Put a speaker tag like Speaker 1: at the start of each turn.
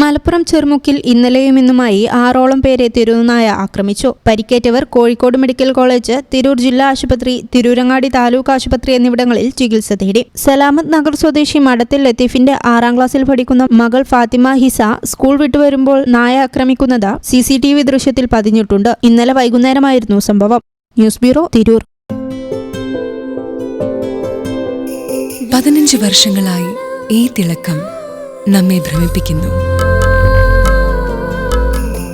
Speaker 1: മലപ്പുറം ചെറുമുക്കിൽ ഇന്നലെയും ഇന്നുമായി ആറോളം പേരെ തിരുനായ ആക്രമിച്ചു. പരിക്കേറ്റവർ കോഴിക്കോട് മെഡിക്കൽ കോളേജ് തിരൂർ ജില്ലാ ആശുപത്രി തിരൂരങ്ങാടി താലൂക്ക് ആശുപത്രി എന്നിവിടങ്ങളിൽ ചികിത്സ തേടി. സലാമത്ത് നഗർ സ്വദേശി മഠത്തിൽ ലത്തീഫിന്റെ ആറാം ക്ലാസ്സിൽ പഠിക്കുന്ന മകൾ ഫാത്തിമ ഹിസ സ്കൂൾ വിട്ടുവരുമ്പോൾ നായ ആക്രമിക്കുന്നത് സി സി ടി വി ദൃശ്യത്തിൽ പതിഞ്ഞിട്ടുണ്ട്. ഇന്നലെ വൈകുന്നേരമായിരുന്നു സംഭവം. News bureau Tirur.
Speaker 2: പതിനഞ്ച് വർഷങ്ങളായി ഈ തിളക്കം നമ്മെ ഭ്രമിപ്പിക്കുന്നു.